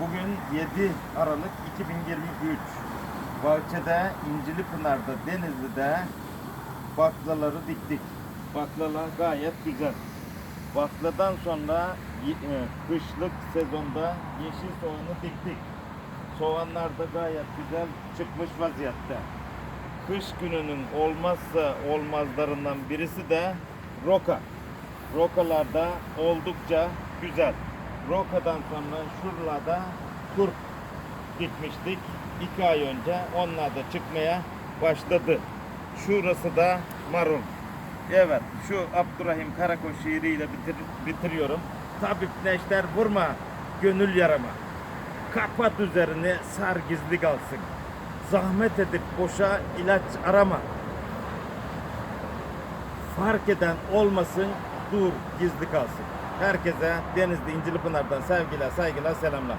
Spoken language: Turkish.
Bugün 7 Aralık 2023. Bahçede İncilipınar'da Denizli'de baklaları diktik. Baklalar gayet güzel. Bakladan sonra e, kışlık sezonda yeşil soğanı diktik. Soğanlar da gayet güzel çıkmış vaziyette. Kış gününün olmazsa olmazlarından birisi de roka. Rokalar da oldukça güzel. Rokadan sonra şuralarda turp dikmiştik. iki ay önce onlar da çıkmaya başladı. Şurası da marul. Evet şu Abdurrahim Karakoç şiiriyle bitir, bitiriyorum. Tabip neşter vurma gönül yarama. Kapat üzerini sar gizli kalsın. Zahmet edip boşa ilaç arama. Fark eden olmasın dur gizli kalsın. Herkese Denizli İncilipınar'dan sevgiler saygılar selamlar.